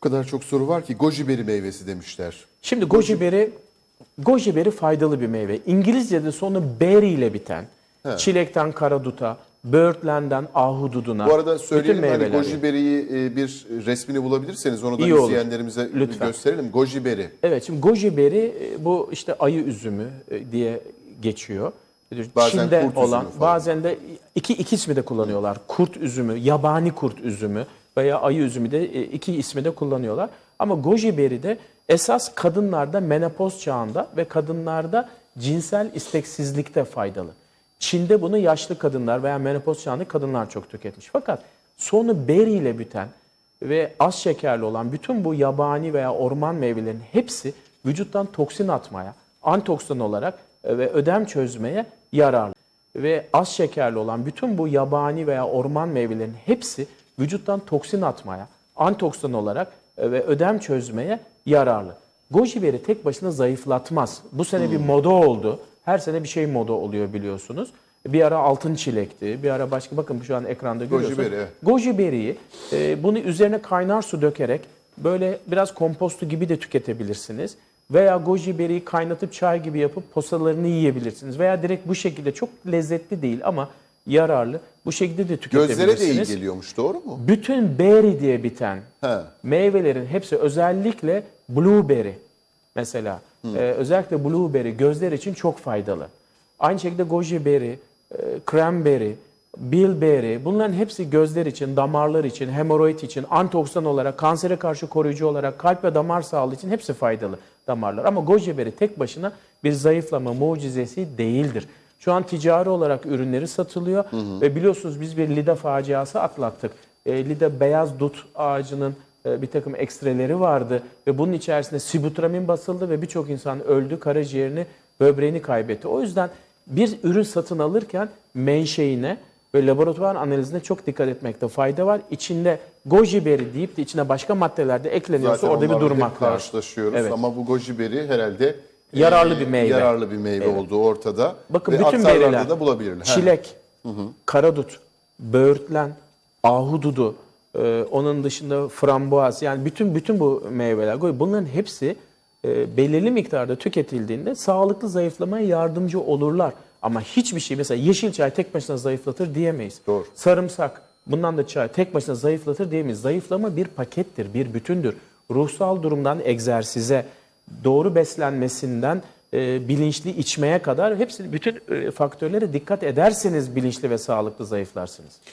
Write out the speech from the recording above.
O kadar çok soru var ki goji beri meyvesi demişler. Şimdi goji beri, goji beri faydalı bir meyve. İngilizce'de sonu berry ile biten, çilekten karaduta, böğürtlenden ahududuna. Bu arada söyleyelim hani goji beriyi e, bir resmini bulabilirseniz onu da İyi olur. izleyenlerimize Lütfen. gösterelim. Goji beri. Evet şimdi goji beri e, bu işte ayı üzümü e, diye geçiyor. Bazen Çin'de kurt üzümü olan falan. bazen de iki, iki ismi de kullanıyorlar. Kurt üzümü, yabani kurt üzümü veya ayı üzümü de e, iki ismi de kullanıyorlar. Ama goji beri de esas kadınlarda menopoz çağında ve kadınlarda cinsel isteksizlikte faydalı. Çin'de bunu yaşlı kadınlar veya menopoz çağında kadınlar çok tüketmiş. Fakat sonu beri ile biten ve az şekerli olan bütün bu yabani veya orman meyvelerin hepsi vücuttan toksin atmaya, antioksidan olarak e, ve ödem çözmeye yararlı. Ve az şekerli olan bütün bu yabani veya orman meyvelerin hepsi vücuttan toksin atmaya, antioksidan olarak e, ve ödem çözmeye yararlı. Goji beri tek başına zayıflatmaz. Bu sene bir moda oldu. Her sene bir şey moda oluyor biliyorsunuz. Bir ara altın çilekti, bir ara başka bakın şu an ekranda görüyorsunuz. beri, evet. Goji beriyi e, bunu üzerine kaynar su dökerek böyle biraz kompostu gibi de tüketebilirsiniz. Veya goji beriyi kaynatıp çay gibi yapıp posalarını yiyebilirsiniz. Veya direkt bu şekilde çok lezzetli değil ama yararlı. Bu şekilde de tüketebilirsiniz. Gözlere de iyi geliyormuş doğru mu? Bütün berry diye biten He. meyvelerin hepsi özellikle blueberry mesela e, özellikle blueberry gözler için çok faydalı. Aynı şekilde goji berry, e, cranberry, bilberry bunların hepsi gözler için, damarlar için, hemoroid için, antioksidan olarak, kansere karşı koruyucu olarak, kalp ve damar sağlığı için hepsi faydalı damarlar. Ama goji berry tek başına bir zayıflama mucizesi değildir. Şu an ticari olarak ürünleri satılıyor ve biliyorsunuz biz bir lida faciası atlattık. E, lida beyaz dut ağacının e, bir takım ekstreleri vardı ve bunun içerisinde sibutramin basıldı ve birçok insan öldü, karaciğerini, böbreğini kaybetti. O yüzden bir ürün satın alırken menşeine ve laboratuvar analizine çok dikkat etmekte fayda var. İçinde goji berry deyip de içine başka maddeler de ekleniyorsa Zaten orada bir durmak lazım. karşılaşıyoruz Evet. ama bu goji beri herhalde Yararlı e, bir meyve. Yararlı bir meyve olduğu ortada. Bakın Ve bütün beriler, da bulabilirler. Çilek, karadut, böğürtlen, ahududu, e, onun dışında frambuaz yani bütün bütün bu meyveler bunların hepsi e, belirli miktarda tüketildiğinde sağlıklı zayıflamaya yardımcı olurlar. Ama hiçbir şey mesela yeşil çay tek başına zayıflatır diyemeyiz. Doğru. Sarımsak bundan da çay tek başına zayıflatır diyemeyiz. Zayıflama bir pakettir, bir bütündür. Ruhsal durumdan egzersize, doğru beslenmesinden e, bilinçli içmeye kadar hepsi bütün e, faktörlere dikkat ederseniz bilinçli ve sağlıklı zayıflarsınız.